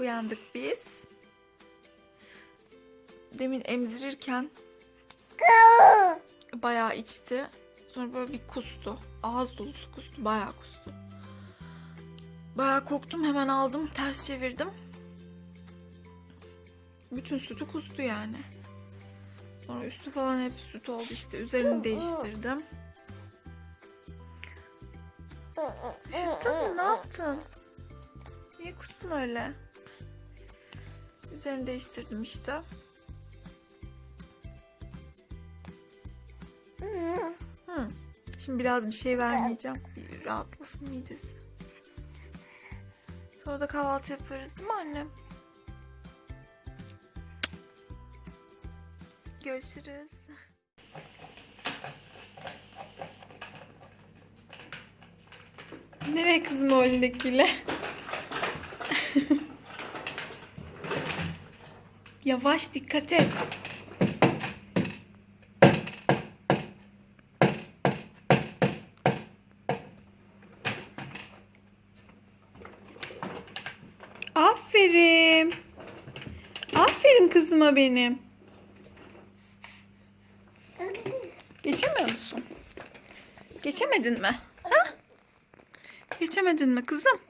uyandık biz. Demin emzirirken bayağı içti. Sonra böyle bir kustu. Ağız dolusu kustu. Bayağı kustu. Bayağı korktum. Hemen aldım. Ters çevirdim. Bütün sütü kustu yani. Sonra üstü falan hep süt oldu işte. Üzerini değiştirdim. Tabii ne yaptın? Niye kustun öyle? Üzerini değiştirdim işte. Hı. Şimdi biraz bir şey vermeyeceğim. Bir rahatlasın midesi. Sonra da kahvaltı yaparız değil mi annem? Görüşürüz. Nereye kızım o elindekiyle? Yavaş dikkat et. Aferin. Aferin kızıma benim. Geçemiyor musun? Geçemedin mi? Ha? Geçemedin mi kızım?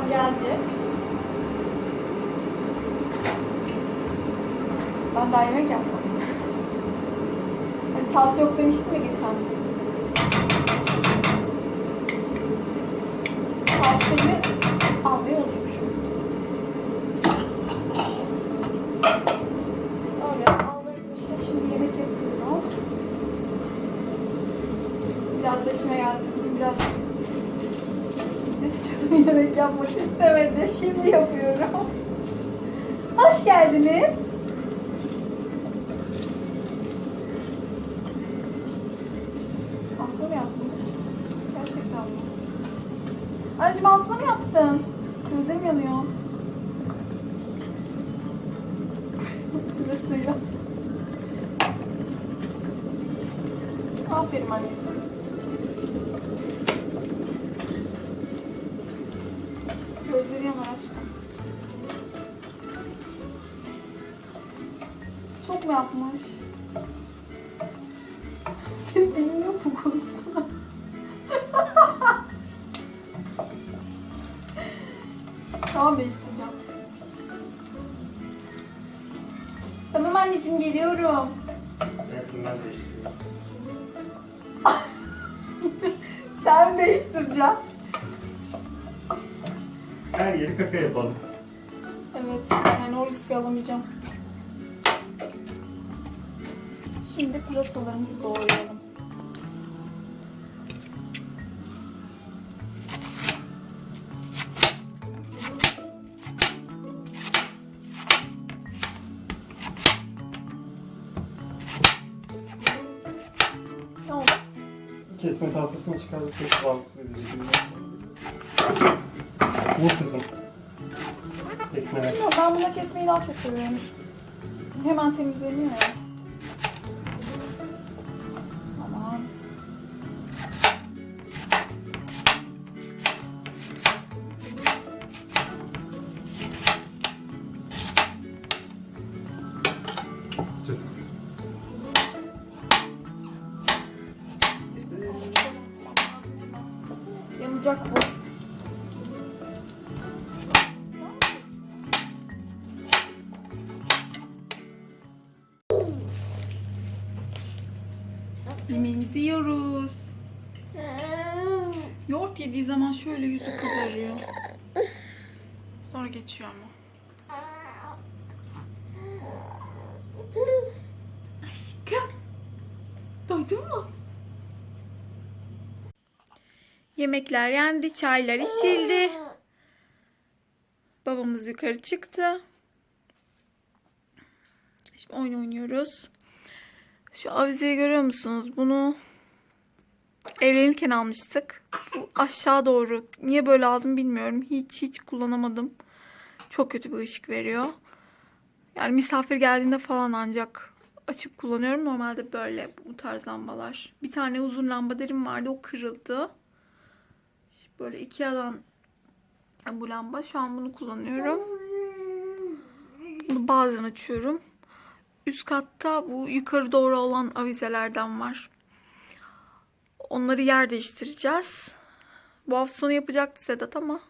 İşten geldi. Ben daha yemek yapmadım. Hani salça yok demiştim ya geçen. Salçayı almayı unutmuşum. Öyle aldırdım işte şimdi yemek yapıyorum. Biraz da işime geldi. Bugün biraz canım yemek yapmak istemedi. Şimdi yapıyorum. Hoş geldiniz. Aslı mı yapmış? Gerçekten mi? Anneciğim Aslı mı yaptın? Gözlerim yanıyor. Aferin anneciğim. Çok mu yapmış? Senin elin yok mu tamam değiştireceğim. Tamam anneciğim geliyorum. Belki ben değiştireyim. Sen değiştireceksin. Her yeri kaka yapalım. Evet, yani o riski alamayacağım. Şimdi pırasalarımızı doğrayalım. Kesme tahtasını çıkardı ses rahatsız edici. Bu kızım. Ekmeğe. Bilmiyorum, ben buna kesmeyi daha çok seviyorum. Hemen temizleniyor ya. Yemeğimizi yiyoruz. Yoğurt yediği zaman şöyle yüzü kızarıyor. Sonra geçiyor ama. Aşkım. Doydun mu? Yemekler yendi, çaylar içildi. Babamız yukarı çıktı. Şimdi oyun oynuyoruz. Şu avizeyi görüyor musunuz? Bunu evlenirken almıştık. Bu aşağı doğru. Niye böyle aldım bilmiyorum. Hiç hiç kullanamadım. Çok kötü bir ışık veriyor. Yani misafir geldiğinde falan ancak açıp kullanıyorum. Normalde böyle bu tarz lambalar. Bir tane uzun lamba derim vardı. O kırıldı. Böyle Ikea'dan bu lamba. Şu an bunu kullanıyorum. Bunu bazen açıyorum. Üst katta bu yukarı doğru olan avizelerden var. Onları yer değiştireceğiz. Bu hafta sonu yapacaktı Sedat ama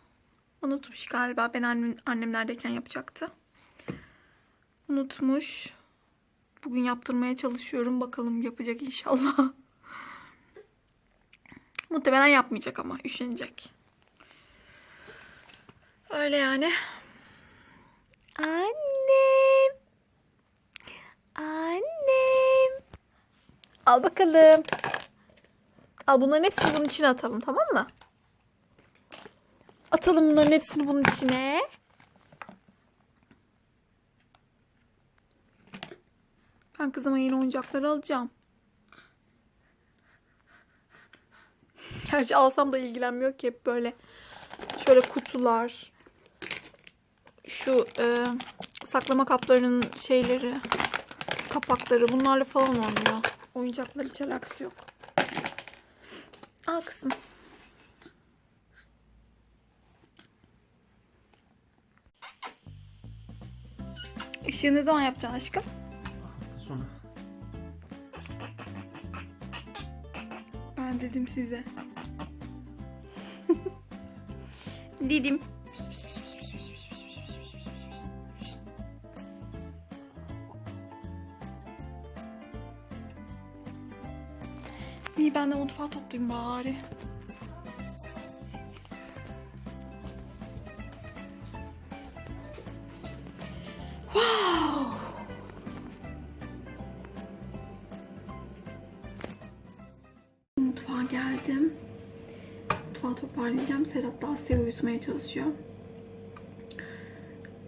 unutmuş galiba. Ben annem, annemlerdeyken yapacaktı. Unutmuş. Bugün yaptırmaya çalışıyorum. Bakalım yapacak inşallah. Muhtemelen yapmayacak ama üşenecek. Öyle yani. Al bakalım. Al bunların hepsini bunun içine atalım tamam mı? Atalım bunların hepsini bunun içine. Ben kızıma yeni oyuncakları alacağım. Gerçi alsam da ilgilenmiyor ki hep böyle şöyle kutular. Şu e, saklama kaplarının şeyleri, kapakları bunlarla falan oynuyor. Oyuncaklar hiç alakası yok. Al kızım. Işığı ne zaman yapacaksın aşkım? Hafta sonu. Ben dedim size. dedim. İyi ben de mutfağı toplayayım bari. Wow. Mutfağa geldim. Mutfağı toparlayacağım. Serhat da Asya'yı uyutmaya çalışıyor.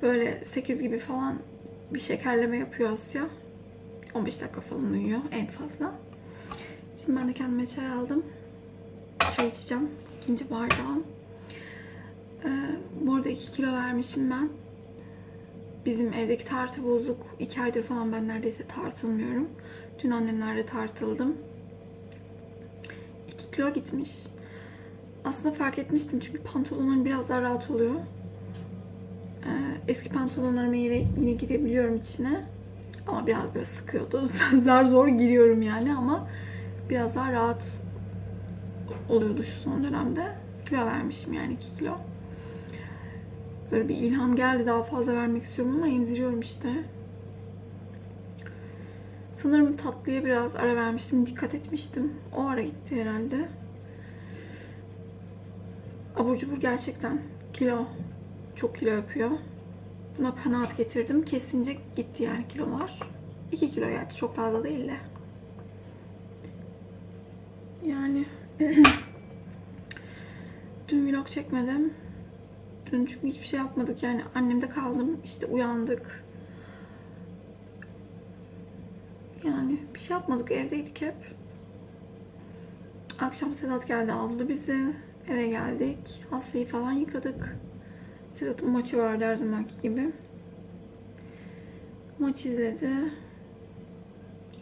Böyle 8 gibi falan bir şekerleme yapıyor Asya. 15 dakika falan uyuyor en fazla. Şimdi ben de kendime çay aldım. Çay içeceğim. İkinci bardağım. Ee, bu arada 2 kilo vermişim ben. Bizim evdeki tartı bozuk. 2 aydır falan ben neredeyse tartılmıyorum. Dün annemlerle tartıldım. 2 kilo gitmiş. Aslında fark etmiştim çünkü pantolonlarım biraz daha rahat oluyor. Ee, eski pantolonlarıma yine, yine girebiliyorum içine. Ama biraz böyle sıkıyordu. Zar zor giriyorum yani ama biraz daha rahat oluyordu şu son dönemde. Kilo vermişim yani 2 kilo. Böyle bir ilham geldi daha fazla vermek istiyorum ama emziriyorum işte. Sanırım tatlıya biraz ara vermiştim. Dikkat etmiştim. O ara gitti herhalde. Abur cubur gerçekten kilo. Çok kilo yapıyor. Buna kanaat getirdim. Kesince gitti yani kilolar. 2 kilo gerçi çok fazla değil de. Yani dün vlog çekmedim. Dün çünkü hiçbir şey yapmadık yani annemde kaldım. İşte uyandık. Yani bir şey yapmadık evdeydik hep. Akşam Sedat geldi aldı bizi. Eve geldik. Hasya'yı falan yıkadık. Sedat'ın maçı vardı her zamanki gibi. Maç izledi.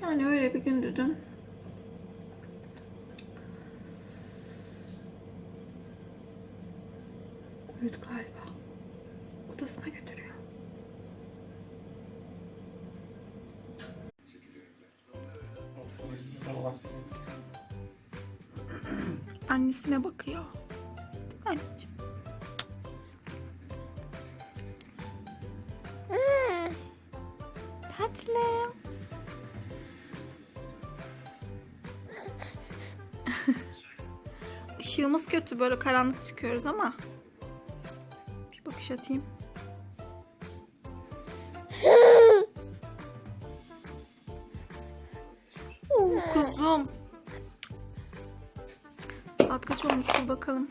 Yani öyle bir gündü dün. Galiba. Odasına götürüyor. Annesine bakıyor. Anneciğim. Hmm. Tatlım. Işığımız kötü böyle karanlık çıkıyoruz ama. Bir bakış atayım. Oo, kuzum. Saat kaç olmuştur bakalım.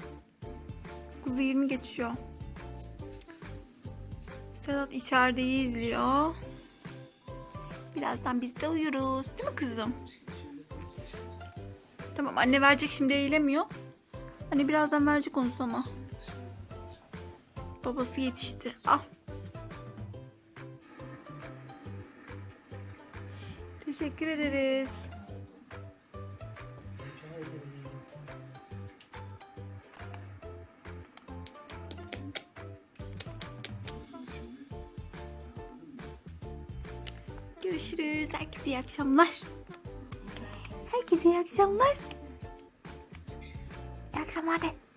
9.20 geçiyor. Sedat içerideyi izliyor. Birazdan biz de uyuruz. Değil mi kızım? Tamam anne verecek şimdi eğilemiyor. Anne birazdan verecek onu sana. Babası yetişti. Al. Teşekkür ederiz. Görüşürüz. Herkese iyi akşamlar. Herkese iyi akşamlar. İyi akşamlar de.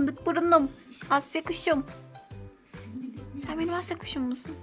Fındık burunum. Asya kuşum. Sen benim Asya kuşum musun?